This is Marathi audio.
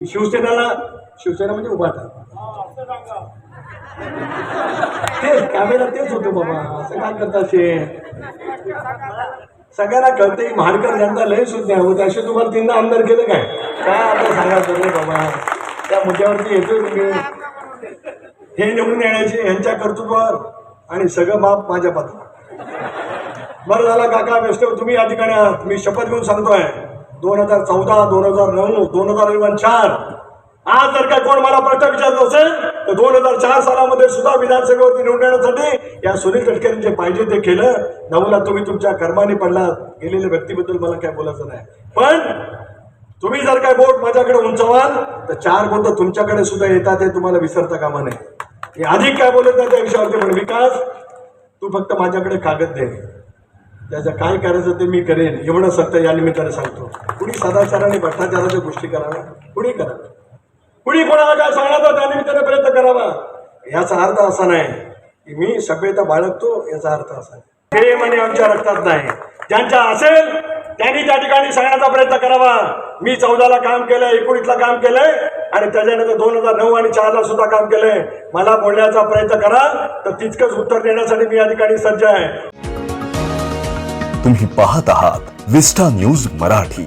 शिवसेनाला शिवसेना म्हणजे उभाटा तेच कॅमेरा तेच होतो बाबा. असं काय करता शे सगळ्यांना कळते महाडकर ज्यांना लय सुद्धा आहे. होते असे तुम्हाला तीनदा आमदार केलं काय? काय आता सांगायचं बाबा? त्या मुद्द्यावरती येतोय तुम्ही. हे निवडून येण्याचे यांच्या कर्तृत्वावर आणि सगळं बाप माझ्या पात्र बरं झाला काका व्यस्त. तुम्ही या ठिकाणी आहात. मी शपथ घेऊन सांगतो आहे दोन हजार चौदा दोन हजार नऊ दोन हजार एवन चार. आज जर काय कोण मला प्रश्न विचारत असेल तर दोन हजार चार सालामध्ये सुद्धा विधानसभेवरती निवडून येण्यासाठी या सुनील तटकरेंनी जे पाहिजे ते केलं. नऊला तुम्ही तुमच्या कर्माने पडलात गेलेल्या व्यक्तीबद्दल मला काय बोलायचं नाही. पण तुम्ही जर काय बोट माझ्याकडे उंचवाल तर चार बोट तुमच्याकडे सुद्धा येतात हे तुम्हाला विसरता कामा नये. मी अधिक काय बोलत नाही त्या विषयावरती पण विकास तू फक्त माझ्याकडे कागद दे. त्याचं काय करायचं ते मी करेन एवढं सत्य या निमित्ताने सांगतो. कुणी सदाचाराने भ्रष्टाचाराच्या गोष्टी कराव्या? कुणी कराव्या कुणी कोणाला काय सांगण्याचा त्यानिमित्ताने प्रयत्न करावा? याचा अर्थ असा नाही की मी सभ्यता बाळगतो याचा अर्थ असा नाही. प्रेम आणि आमच्या रक्तात नाही. ज्यांच्या असेल त्यांनी त्या ठिकाणी सांगण्याचा प्रयत्न करावा. मी चौदाला काम केलंय एकोणीसला काम केलंय आणि त्याच्यानंतर दोन हजार नऊ आणि चारला सुद्धा काम केलंय. मला बोलण्याचा प्रयत्न करा तर तितकंच उत्तर देण्यासाठी मी या ठिकाणी सज्ज आहे. तुम्ही पाहत आहात विस्टा न्यूज मराठी.